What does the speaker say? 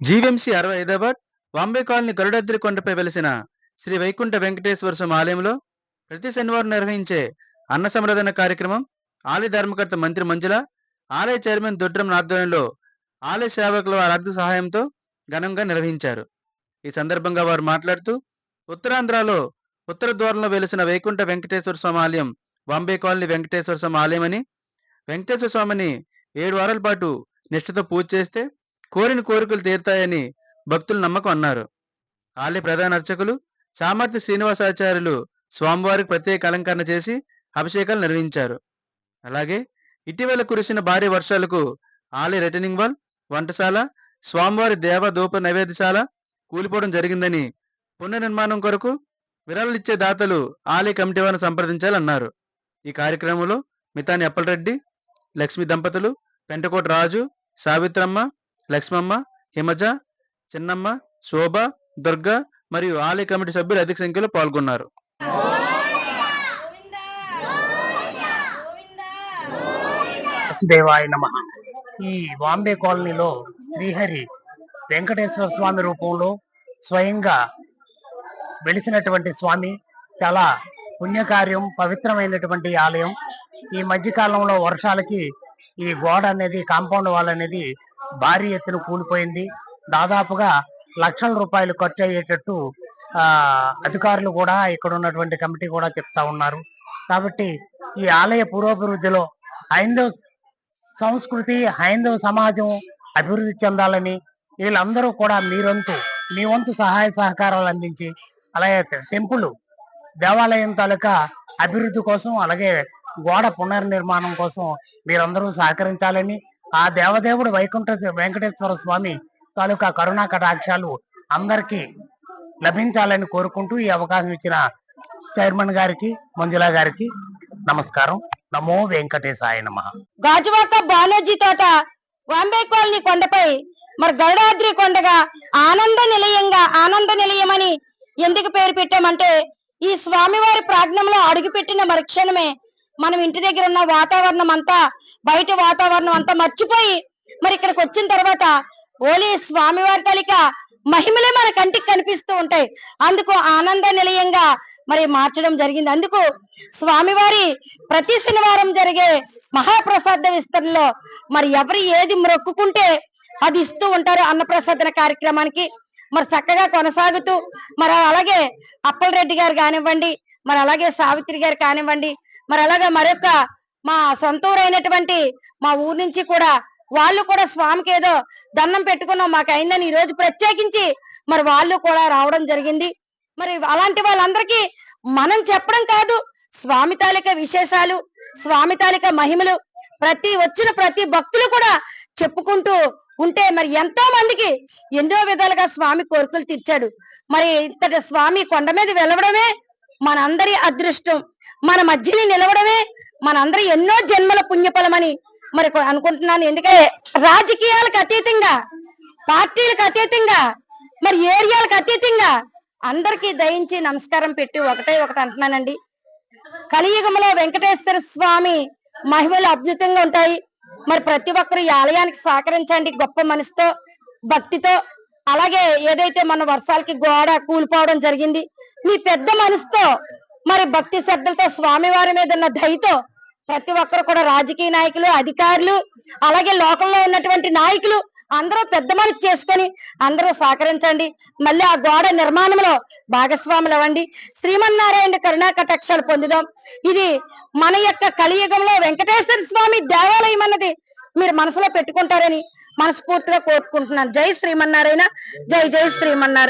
GVMC అరవై Hyderabad Vambay colony Garudadri కొండపై వెలిసిన శ్రీ వైకుంఠ వెంకటేశ్వర స్వామి ఆలయంలో ప్రతి శనివారం నిర్వహించే అన్న సంరదన కార్యక్రమం ఆలయ ధర్మకర్త మంత్రి మంజుల ఆలయ చైర్మన్ దొడ్రం ఆధ్వర్యంలో ఆలయ సేవకుల వారి ఆర్థిక సహాయంతో ఘనంగా నిర్వహించారు. ఈ సందర్భంగా వారు మాట్లాడుతూ ఉత్తరాంధ్రలో ఉత్తర ద్వారంలో వెలిసిన వైకుంఠ వెంకటేశ్వర స్వామి ఆలయం బాంబే కాలనీ వెంకటేశ్వర స్వామి ఆలయం అని వెంకటేశ్వర స్వామిని ఏడు వారాల పాటు నిష్ఠతో పూజ చేస్తే కోరిన కోరికలు తీరుతాయని భక్తులు నమ్మకం అన్నారు. ఆలయ ప్రధాన అర్చకులు సామర్థ్య శ్రీనివాసాచార్యులు స్వామివారికి ప్రత్యేక అలంకరణ చేసి అభిషేకాలు నిర్వహించారు. అలాగే ఇటీవల కురిసిన భారీ వర్షాలకు ఆలయ రిటర్నింగ్ వాల్ వంటశాల స్వామివారి దేవ దూప నైవేద్యశాల కూలిపోవడం జరిగిందని పునర్నిర్మాణం కొరకు విరాళాలు దాతలు ఆలయ కమిటీ వారిని సంప్రదించాలన్నారు. ఈ కార్యక్రమంలో మితాని అప్పలరెడ్డి లక్ష్మి దంపతులు పెంటకోట రాజు సావిత్రమ్మ లక్ష్మమ్మ హిమజ చిన్నమ్మ శోభ దుర్గ మరియు ఆలయ కమిటీ సభ్యులు అధిక సంఖ్యలో పాల్గొన్నారు. దేవాయ నమ. ఈ బాంబే కాలనీలో శ్రీహరి వెంకటేశ్వర స్వామి రూపంలో స్వయంగా వెలిసినటువంటి స్వామి చాలా పుణ్యకార్యం పవిత్రమైనటువంటి ఆలయం. ఈ మధ్య కాలంలో వర్షాలకి ఈ గోడ అనేది కాంపౌండ్ వాల్ అనేది భారీ ఎత్తున కూలిపోయింది. దాదాపుగా లక్షల రూపాయలు ఖర్చు అయ్యేటట్టు ఆ అధికారులు కూడా ఇక్కడ ఉన్నటువంటి కమిటీ కూడా చెప్తా ఉన్నారు. కాబట్టి ఈ ఆలయ పురోభివృద్ధిలో హైందవ సంస్కృతి హైందవ సమాజం అభివృద్ధి చెందాలని వీళ్ళందరూ కూడా మీరంతు మీ వంతు సహాయ సహకారాలు అందించి అలాగే టెంపుల్ దేవాలయం తాలూకా అభివృద్ధి కోసం అలాగే గోడ పునర్నిర్మాణం కోసం మీరందరూ సహకరించాలని ఆ దేవదేవుడు వైకుంఠ వెంకటేశ్వర స్వామి తాలూకా కరుణా కటాక్షాలు అందరికీ లభించాలని కోరుకుంటూ ఈ అవకాశం ఇచ్చిన చైర్మన్ గారికి మంజులా గారికి నమస్కారం. నమో వెంకటేశాయ నమ. గాజువాక బాలాజీ తోట వాంబే కాలనీ కొండపై మరి గరుడాద్రి కొండగా ఆనంద నిలయంగా ఆనంద నిలయమని ఎందుకు పేరు పెట్టామంటే ఈ స్వామివారి ప్రాజ్ఞంలో అడుగుపెట్టిన మరి క్షణమే మనం ఇంటి దగ్గర ఉన్న వాతావరణం అంతా బయట వాతావరణం అంతా మర్చిపోయి మరి ఇక్కడికి వచ్చిన తర్వాత ఓలీ స్వామివారి తలిక మహిమలే మన కంటికి కనిపిస్తూ ఉంటాయి. అందుకు ఆనంద నిలయంగా మరి మార్చడం జరిగింది. అందుకు స్వామివారి ప్రతి శనివారం జరిగే మహాప్రసాద విస్తరణలో మరి ఎవరు ఏది మొక్కుకుంటే అది ఇస్తూ ఉంటారు అన్నప్రసాదన కార్యక్రమానికి. మరి చక్కగా కొనసాగుతూ మరి అలాగే అప్పలరెడ్డి గారు కానివ్వండి మరి అలాగే సావిత్రి గారు కానివ్వండి మరి అలాగే మరొక మా సొంత ఊరు అయినటువంటి మా ఊరు నుంచి కూడా వాళ్ళు కూడా స్వామికి ఏదో దండం పెట్టుకున్నాం మాకు అయిందని ఈ రోజు ప్రత్యేకించి మరి వాళ్ళు కూడా రావడం జరిగింది. మరి అలాంటి వాళ్ళందరికీ మనం చెప్పడం కాదు స్వామి తాలిక విశేషాలు స్వామి తాలిక మహిమలు ప్రతి వచ్చిన ప్రతి భక్తులు కూడా చెప్పుకుంటూ ఉంటే మరి ఎంతో మందికి ఎన్నో విధాలుగా స్వామి కోరికలు తీర్చాడు. మరి ఇంతటి స్వామి కొండ మీద వెలవడమే మనందరి అదృష్టం. మన మధ్యని నిలవడమే మనందరి ఎన్నో జన్మల పుణ్యఫలమని మరి అనుకుంటున్నాను. ఎందుకంటే రాజకీయాలకు అతీతంగా పార్టీలకు అతీతంగా మరి ఏరియాలకు అతీతంగా అందరికీ దయించి నమస్కారం పెట్టి ఒకటే ఒకటి అంటున్నానండి. కలియుగంలో వెంకటేశ్వర స్వామి మహిమలు అద్భుతంగా ఉంటాయి. మరి ప్రతి ఒక్కరు ఈ ఆలయానికి సహకరించండి గొప్ప మనసుతో భక్తితో. అలాగే ఏదైతే మన వర్షాలకి గోడ కూలిపోవడం జరిగింది మీ పెద్ద మనసుతో మరి భక్తి శ్రద్ధలతో స్వామివారి మీద ఉన్న దయతో ప్రతి ఒక్కరు కూడా రాజకీయ నాయకులు అధికారులు అలాగే లోకంలో ఉన్నటువంటి నాయకులు అందరూ పెద్ద మనసు చేసుకొని అందరూ సహకరించండి. మళ్ళీ ఆ గోడ నిర్మాణంలో భాగస్వాములు అవ్వండి. శ్రీమన్నారాయణ కరుణా కటాక్షాలు పొందుదాం. ఇది మన యొక్క కలియుగంలో వెంకటేశ్వర స్వామి దేవాలయం అన్నది మీరు మనసులో పెట్టుకుంటారని మనస్ఫూర్తిగా కోరుకుంటున్నాను. జై శ్రీమన్నారాయణ. జై జై శ్రీమన్నారాయణ.